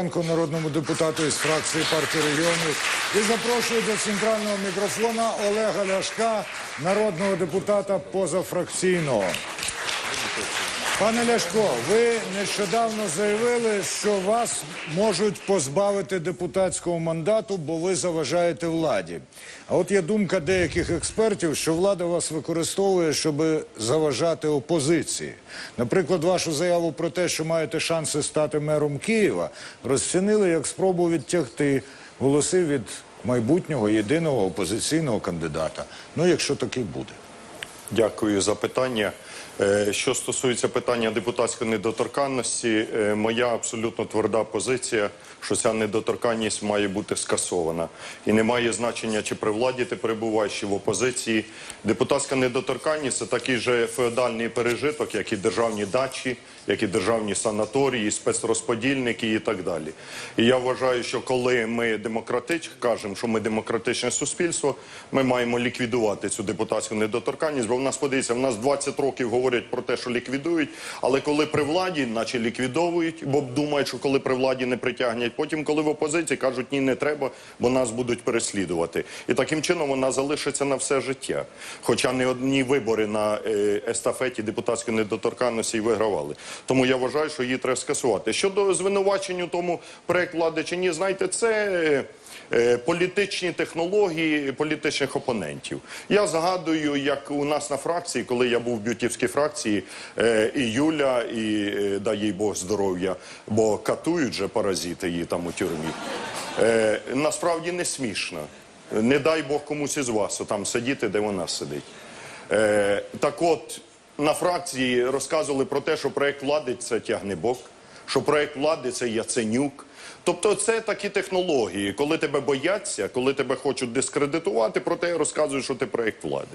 Порошенко, народному депутату із фракції партії регіонів. І запрошую до центрального мікрофона Олега Ляшка, народного депутата позафракційного. Пане Ляшко, ви нещодавно заявили, що вас можуть позбавити депутатського мандату, бо ви заважаєте владі. А от є думка деяких експертів, що влада вас використовує, щоб заважати опозиції. Наприклад, вашу заяву про те, що маєте шанси стати мером Києва, розцінили як спробу відтягти голоси від майбутнього єдиного опозиційного кандидата. Ну, якщо такий буде. Дякую за питання. Е, Що стосується питання депутатської недоторканності, е, моя абсолютно тверда позиція, що ця недоторканність має бути скасована. І не має значення, чи при владі ти перебуваєш, чи в опозиції. Депутатська недоторканність це такий же феодальний пережиток, як і державні дачі, як і державні санаторії, спецрозподільники і так далі. І я вважаю, що коли ми демократич, кажемо, що ми демократичне суспільство, ми маємо ліквідувати цю депутатську недоторканність, бо в нас подивіться, в нас 20 років говорять про те, що ліквідують, але коли при владі, наче ліквідовують, бо думають, що коли при владі не притягнуть, потім, коли в опозиції кажуть, ні, не треба, бо нас будуть переслідувати. І таким чином вона залишиться на все життя. Хоча не одні вибори на е, естафеті депутатської недоторканності вигравали. Тому я вважаю, що її треба скасувати. Щодо звинувачень тому проект влади чи ні, знаєте, це. е, Політичні технології політичних опонентів. Я згадую, як у нас на фракції, коли я був в бютівській фракції, е, і Юля, і е, дай їй Бог здоров'я, бо катують же паразити її там у тюрмі. Е, Насправді не смішно. Не дай Бог комусь із вас там сидіти, де вона сидить. Так от на фракції розказували про те, що проект влади це тягнебок, що проект влади це Яценюк. Тобто це такі технології, коли тебе бояться, коли тебе хочуть дискредитувати, про те розказують, що ти проект влади.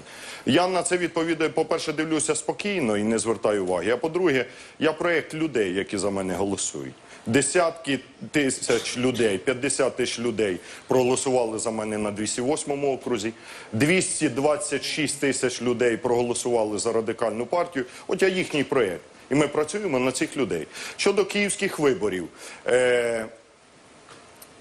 Я на це відповідаю, по-перше, дивлюся спокійно і не звертаю уваги. А по-друге, я проект людей, які за мене голосують. Десятки тисяч людей, 50 тисяч людей проголосували за мене на 208 окрузі. 226 тисяч людей проголосували за радикальну партію. От я їхній проект. І ми працюємо на цих людей. Щодо київських виборів. Е-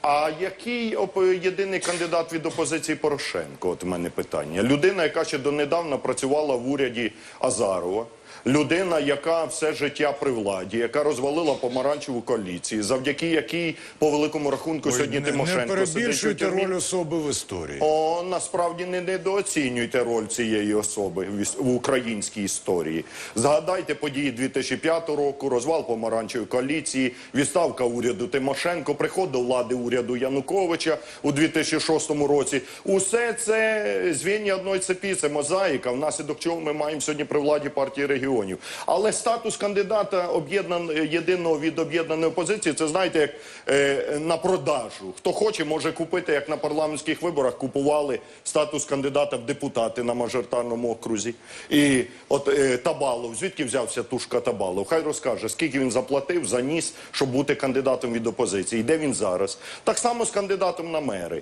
а який єдиний кандидат від опозиції Порошенко? От у мене питання. Людина, яка ще донедавна працювала в уряді Азарова. Людина, яка все життя при владі, яка розвалила помаранчеву коаліцію, завдяки якій по великому рахунку сьогодні не, не Тимошенко у перебільшуйте роль особи в історії. О, насправді не недооцінюйте роль цієї особи в, в українській історії. Згадайте події 2005 року, розвал помаранчевої коаліції, відставка уряду Тимошенко, приход до влади уряду Януковича у 2006 році. Усе це звіння одної цепі, це мозаїка, внаслідок чого ми маємо сьогодні при владі партії регіонів. Але статус кандидата об'єднан єдиного від об'єднаної опозиції, це знаєте, як е, на продажу. Хто хоче, може купити, як на парламентських виборах купували статус кандидата в депутати на мажоритарному окрузі. І от е, Табалов, звідки взявся тушка Табалов? Хай розкаже, скільки він заплатив за ніс, щоб бути кандидатом від опозиції. І де він зараз? Так само з кандидатом на мери.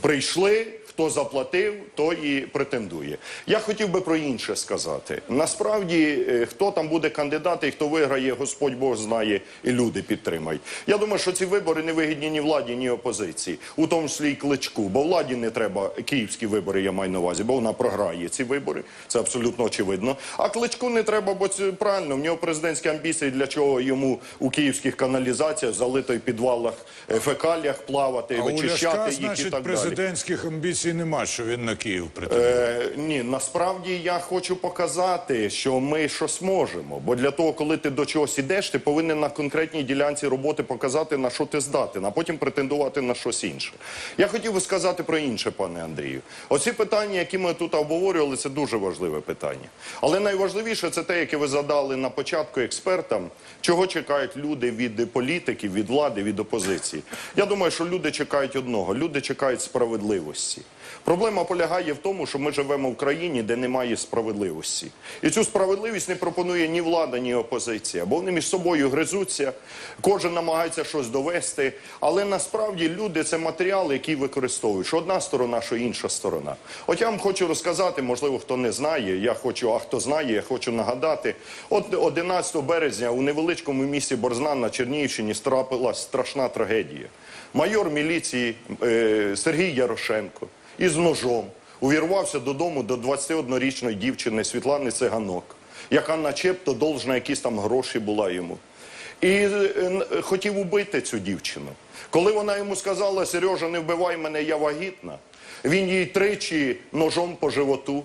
Прийшли, хто заплатив, той і претендує. Я хотів би про інше сказати. Насправді, хто там буде кандидат і хто виграє, Господь Бог знає, і люди підтримають. Я думаю, що ці вибори не вигідні ні владі, ні опозиції, у тому числі і кличку. Бо владі не треба київські вибори, я маю на увазі, бо вона програє ці вибори. Це абсолютно очевидно. А кличку не треба, бо це правильно. В нього президентські амбіції, для чого йому у київських каналізаціях, залитої підвалах, е, фекаліях плавати, А у вичищати Ляшка, їх і значить, так далі. президентських амбіцій нема, що він на Київ претендує. Е, ні, насправді я хочу показати, що ми щось можемо. Бо для того, коли ти до чогось ідеш, ти повинен на конкретній ділянці роботи показати, на що ти здатен, а потім претендувати на щось інше. Я хотів би сказати про інше, пане Андрію. Оці питання, які ми тут обговорювали, це дуже важливе питання. Але найважливіше це те, яке ви задали на початку експертам, чого чекають люди від політиків, від влади, від опозиції. Я думаю, що люди чекають одного: люди чекають справедливості. Проблема полягає в тому, що ми живемо в країні, де немає справедливості. І цю справедливість Справедливість не пропонує ні влада, ні опозиція, бо вони між собою гризуться, кожен намагається щось довести. Але насправді люди це матеріал, який використовують. Одна сторона, що інша сторона. От я вам хочу розказати, можливо, хто не знає. Я хочу, а хто знає, я хочу нагадати. От 11 березня у невеличкому місті Борзнан на Чернігівщині трапилась страшна трагедія. Майор міліції е, Сергій Ярошенко із ножом увірвався додому до 21-річної дівчини Світлани Циганок, яка начебто должна якісь там гроші була йому. І е, хотів убити цю дівчину. Коли вона йому сказала, Сережа, не вбивай мене, я вагітна, він їй тричі ножом по животу.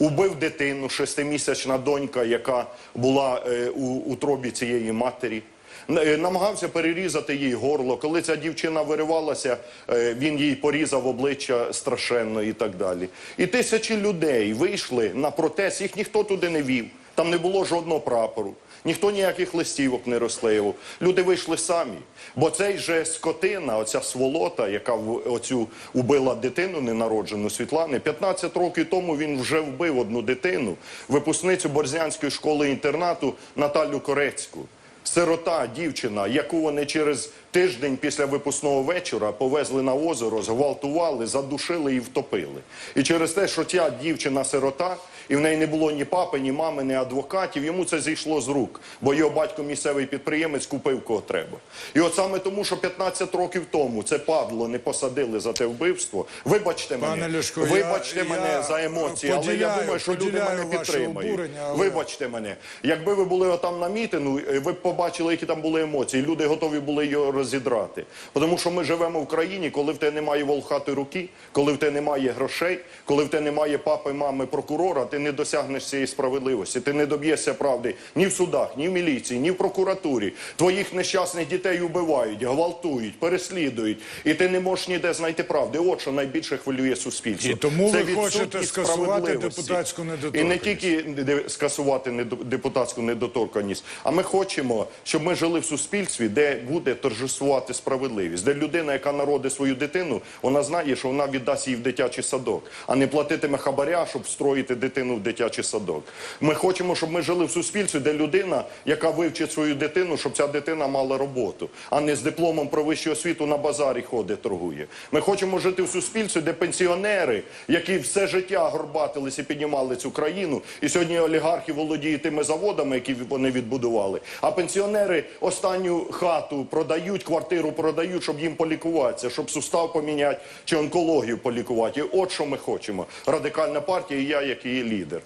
Убив дитину, шестимісячна донька, яка була е, у утробі цієї матері. Е, Намагався перерізати їй горло. Коли ця дівчина виривалася, він їй порізав обличчя страшенно і так далі. І тисячі людей вийшли на протест, їх ніхто туди не вів. Там не було жодного прапору. Ніхто ніяких листівок не розклеював. Люди вийшли самі. Бо цей же скотина, оця сволота, яка в- оцю убила дитину ненароджену Світлани, 15 років тому він вже вбив одну дитину, випускницю Борзянської школи інтернату Наталю Корецьку. Сирота, дівчина, яку вони через тиждень після випускного вечора повезли на озеро, зґвалтували, задушили і втопили. І через те, що ця дівчина сирота, і в неї не було ні папи, ні мами, ні адвокатів, йому це зійшло з рук, бо його батько місцевий підприємець купив кого треба. І от саме тому, що 15 років тому це падло не посадили за те вбивство. Вибачте Пане мене, Ляшко, я- вибачте я мене за емоції, але я думаю, що люди мене підтримають. обурення, але- Вибачте мене, якби ви були отам на мітингу, е, ви б побачили, які там були емоції. Люди готові були його розідрати. Тому що ми живемо в країні, коли в тебе немає волхати руки, коли в тебе немає грошей, коли в тебе немає папи, мами, прокурора, ти не досягнеш цієї справедливості. Ти не доб'єшся правди ні в судах, ні в міліції, ні в прокуратурі. Твоїх нещасних дітей убивають, гвалтують, переслідують, і ти не можеш ніде знайти правди. От що найбільше хвилює суспільство. І тому Це ви хочете скасувати депутатську І не тільки скасувати депутатську недоторканність, а ми хочемо, щоб ми жили в суспільстві, де буде торжествувати справедливість, де людина, яка народить свою дитину, вона знає, що вона віддасть її в дитячий садок, а не платитиме хабаря, щоб встроїти дитину в дитячий садок. Ми хочемо, щоб ми жили в суспільстві, де людина, яка вивчить свою дитину, щоб ця дитина мала роботу, а не з дипломом про вищу освіту на базарі ходить, торгує. Ми хочемо жити в суспільстві, де пенсіонери, які все життя горбатились і піднімали цю країну, і сьогодні олігархи володіють тими заводами, які вони відбудували. А пенсіонери останню хату продають, квартиру продають, щоб їм полікуватися, щоб сустав поміняти чи онкологію полікувати. І от що ми хочемо. Радикальна партія, і я, як її лідер.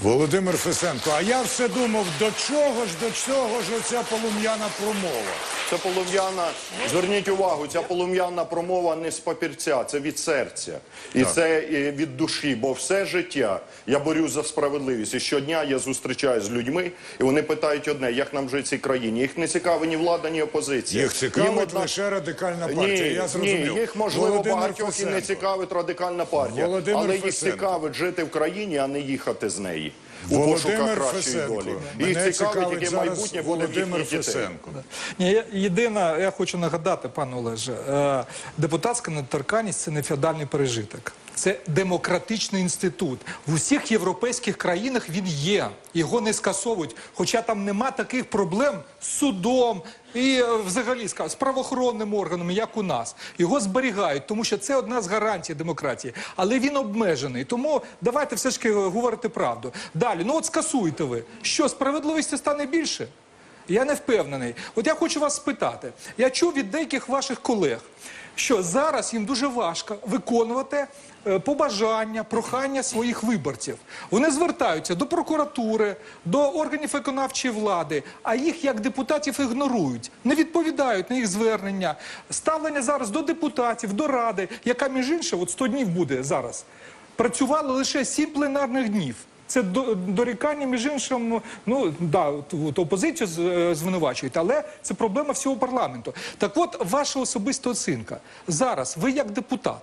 Володимир Фесенко, а я все думав, до чого ж, до чого ж оця полум'яна промова? Це полум'яна. Зверніть увагу, ця полум'яна промова не з папірця, це від серця. І це е, від душі. Бо все життя я борюсь за справедливість. І щодня я зустрічаюся з людьми, і вони питають одне: як нам жити в цій країні? Їх не цікавить ні влада, ні опозиція. Їх цікавить одна- лише радикальна партія. Ні, я зрозумів. ні, їх можливо Володимир багатьох і Фесенко. не цікавить радикальна партія, Володимир але їх Фесенко. цікавить жити в країні, а не їхати з неї. У пошуках Володимир кращої Фесенко. долі. Мене Їх цікавить, цікавить яке майбутнє буде в Володимир їхніх дітей. Фесенко. Ні, я- єдине, я хочу нагадати, пане Олеже, е, депутатська недоторканність це не феодальний пережиток. Це демократичний інститут. В усіх європейських країнах він є. Його не скасовують. Хоча там нема таких проблем з судом і е, взагалі з правоохоронними органами, як у нас. Його зберігають, тому що це одна з гарантій демократії. Але він обмежений. Тому давайте все ж таки говорити правду. Далі, ну от скасуєте ви. Що, справедливості стане більше? Я не впевнений. От я хочу вас спитати. Я чув від деяких ваших колег, що зараз їм дуже важко виконувати е, побажання, прохання своїх виборців. Вони звертаються до прокуратури, до органів виконавчої влади, а їх як депутатів ігнорують, не відповідають на їх звернення. Ставлення зараз до депутатів, до ради, яка між іншим, от 100 днів буде зараз, працювала лише 7 пленарних днів. Це дорікання, між іншим, ну да, опозицію е, звинувачують, але це проблема всього парламенту. Так от, ваша особиста оцінка. Зараз ви як депутат,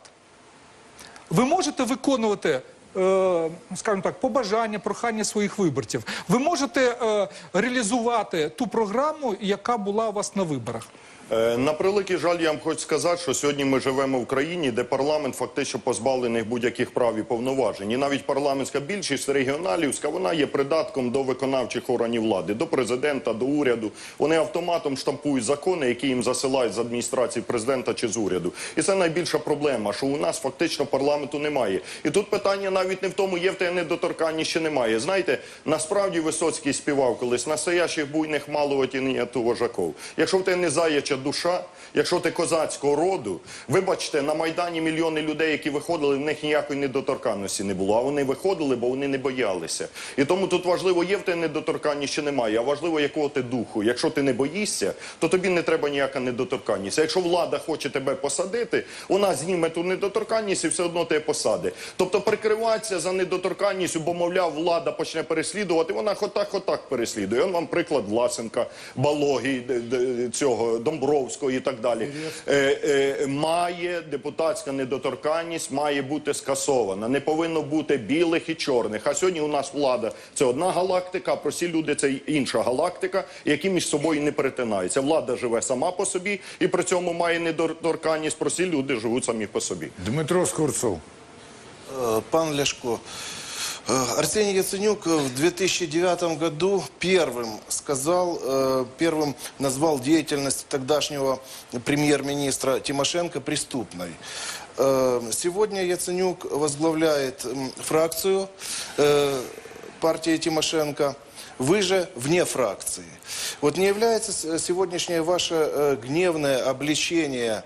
ви можете виконувати, е, скажімо так, побажання, прохання своїх виборців. Ви можете е, реалізувати ту програму, яка була у вас на виборах. Е, На превеликий жаль, я вам хочу сказати, що сьогодні ми живемо в країні, де парламент фактично позбавлений будь-яких прав і повноважень. І навіть парламентська більшість регіоналівська, вона є придатком до виконавчих органів влади, до президента, до уряду. Вони автоматом штампують закони, які їм засилають з адміністрації президента чи з уряду. І це найбільша проблема, що у нас фактично парламенту немає. І тут питання навіть не в тому, є в тебе недоторканність чи немає. Знаєте, насправді Висоцький співав колись настоящих буйних мало отіння ту вожаков. Якщо в тебе не заяча душа, якщо ти козацького роду, вибачте, на Майдані мільйони людей, які виходили, в них ніякої недоторканності не було. А вони виходили, бо вони не боялися. І тому тут важливо, є в тебе недоторканність чи немає, а важливо, якого ти духу. Якщо ти не боїшся, то тобі не треба ніяка недоторканність. А якщо влада хоче тебе посадити, вона зніме ту недоторканність і все одно тебе посади. Тобто прикриватися за недоторканністю, бо мовляв, влада почне переслідувати, вона хотак отак переслідує. Он вам приклад Власенка, Балоги, д- д- цього і так далі. Е, е, має депутатська недоторканність, має бути скасована. Не повинно бути білих і чорних. А сьогодні у нас влада це одна галактика, а прості люди це інша галактика, які між собою не перетинаються. Влада живе сама по собі і при цьому має недоторканність. Прості люди живуть самі по собі. Дмитро Скорцов. Э, Пан Ляшко, Арсений Яценюк э, в 2009 году первым сказал, э, первым назвал деятельность тогдашнего премьер-министра Тимошенко преступной. Э, Сегодня Яценюк возглавляет фракцию э, партии Тимошенко. Вы же вне фракции. Вот не является сегодняшнее ваше э, гневное обличение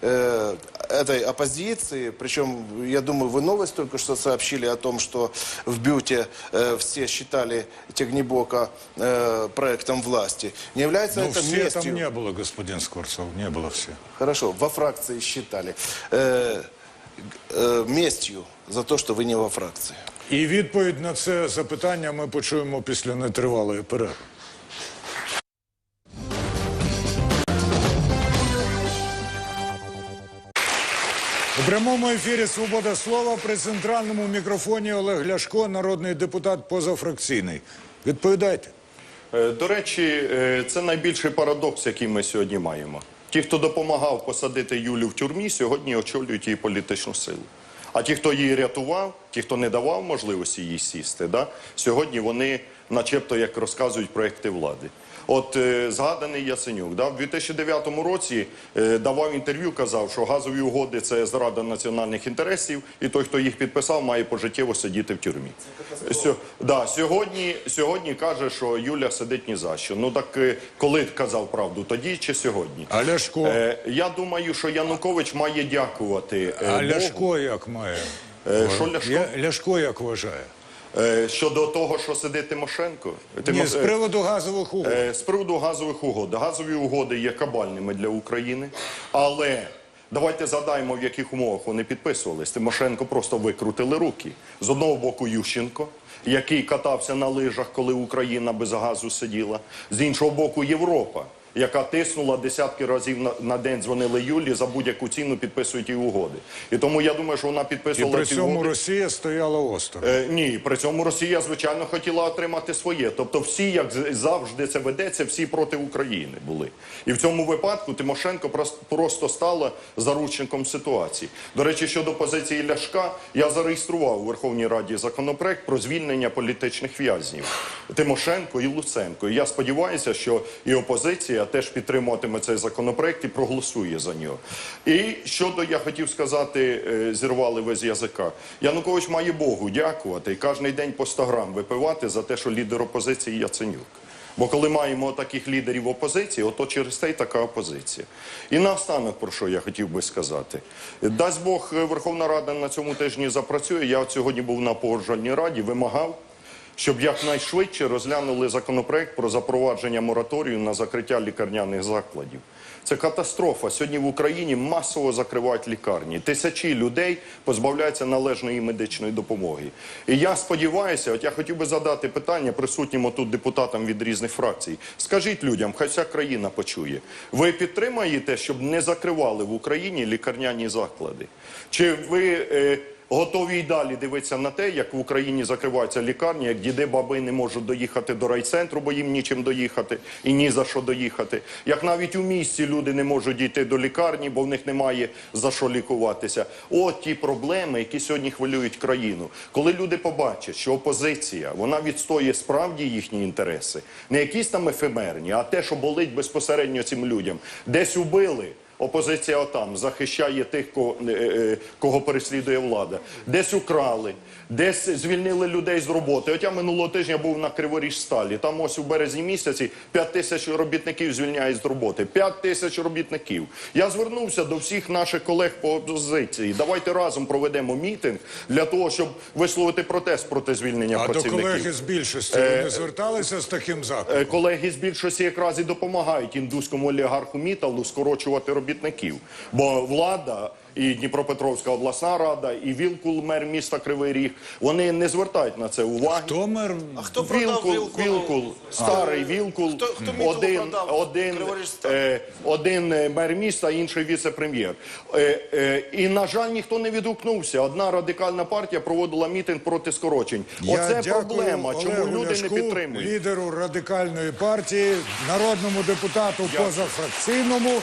э, этой оппозиции, причем, я думаю, вы новость только что сообщили о том, что в Бюте э, все считали Тягнебока э, проектом власти. Не является Ну, это все местью? там не было, господин Скорцов, не было все. Хорошо, во фракции считали. Э, э, местью за то, что вы не во фракции. І відповідь на це запитання ми почуємо після нетривалої перерви. Прямому ефірі Свобода слова при центральному мікрофоні Олег Ляшко, народний депутат позафракційний. Відповідайте. Е, До речі, е, це найбільший парадокс, який ми сьогодні маємо. Ті, хто допомагав посадити Юлю в тюрмі, сьогодні очолюють її політичну силу. А ті, хто її рятував, ті, хто не давав можливості їй сісти, да, сьогодні вони, начебто, як розказують проекти влади. От е, згаданий Яценюк, да, в 2009 році е, давав інтерв'ю, казав, що газові угоди це зрада національних інтересів, і той, хто їх підписав, має пожиттєво сидіти в тюрмі. Сьо, да, сьогодні, сьогодні каже, що Юля сидить ні за що. Ну так е, коли казав правду, тоді чи сьогодні? А Ляшко? Е, я думаю, що Янукович має дякувати е, А Богу. Ляшко як має? Е, що Ляшко? Я- Ляшко як вважає? Е, щодо того, що сидить Тимошенко. Ні, з е, приводу газових угод. Е, З приводу газових угод. Газові угоди є кабальними для України, але давайте згадаємо, в яких умовах вони підписувались. Тимошенко просто викрутили руки. З одного боку Ющенко, який катався на лижах, коли Україна без газу сиділа. З іншого боку, Європа. Яка тиснула десятки разів на, на день дзвонили Юлі за будь-яку ціну підписують її угоди. І тому я думаю, що вона І підписувала при ці цьому угоди. Росія стояла осторонь. Е, ні, при цьому Росія, звичайно, хотіла отримати своє. Тобто всі, як завжди це ведеться, всі проти України були. І в цьому випадку Тимошенко прос- просто стала заручником ситуації. До речі, щодо позиції Ляшка, я зареєстрував у Верховній Раді законопроект про звільнення політичних в'язнів Тимошенко і Луценко. І я сподіваюся, що і опозиція теж підтримуватиме цей законопроект і проголосує за нього. І щодо я хотів сказати, е, зірвали з язика. Янукович має Богу дякувати і кожен день по 100 грам випивати за те, що лідер опозиції Яценюк. Бо коли маємо таких лідерів опозиції, ото через те й така опозиція. І наостанок, про що я хотів би сказати. Дасть Бог, е, Верховна Рада на цьому тижні запрацює. Я сьогодні був на погоджувальній раді, вимагав, щоб якнайшвидше розглянули законопроект про запровадження мораторію на закриття лікарняних закладів. Це катастрофа. Сьогодні в Україні масово закривають лікарні. Тисячі людей позбавляються належної медичної допомоги. І я сподіваюся, от я хотів би задати питання присутнім тут депутатам від різних фракцій. Скажіть людям, хай вся країна почує. Ви підтримаєте, щоб не закривали в Україні лікарняні заклади? Чи ви е, готові й далі дивитися на те, як в Україні закриваються лікарні, як діди баби не можуть доїхати до райцентру, бо їм нічим доїхати і ні за що доїхати. Як навіть у місті люди не можуть дійти до лікарні, бо в них немає за що лікуватися. От ті проблеми, які сьогодні хвилюють країну. Коли люди побачать, що опозиція вона відстоює справді їхні інтереси, не якісь там ефемерні, а те, що болить безпосередньо цим людям, десь убили. Опозиція отам захищає тих, кого, е, е, кого переслідує влада. Десь украли, десь звільнили людей з роботи. От я минулого тижня був на Криворіжсталі. Там ось у березні місяці 5 тисяч робітників звільняють з роботи. 5 тисяч робітників. Я звернувся до всіх наших колег по опозиції. Давайте разом проведемо мітинг для того, щоб висловити протест проти звільнення А до колеги з більшості ви не зверталися з таким закликом? Е, Колеги з більшості якраз і допомагають індуському олігарху Міталу скорочувати робітників. Бо влада і Дніпропетровська обласна рада, і Вілкул, мер міста Кривий Ріг, вони не звертають на це уваги. Хто мер? А хто продав Вілкул? Вілкул, старий Вілкул, Хто- хто один, продав один, е, один е, мер міста, інший віце-прем'єр. Е, е, і, на жаль, ніхто не відгукнувся. Одна радикальна партія проводила мітинг проти скорочень. Оце проблема, чому Олегу люди Ляшку, не підтримують. лідеру радикальної партії, народному депутату позафракційному.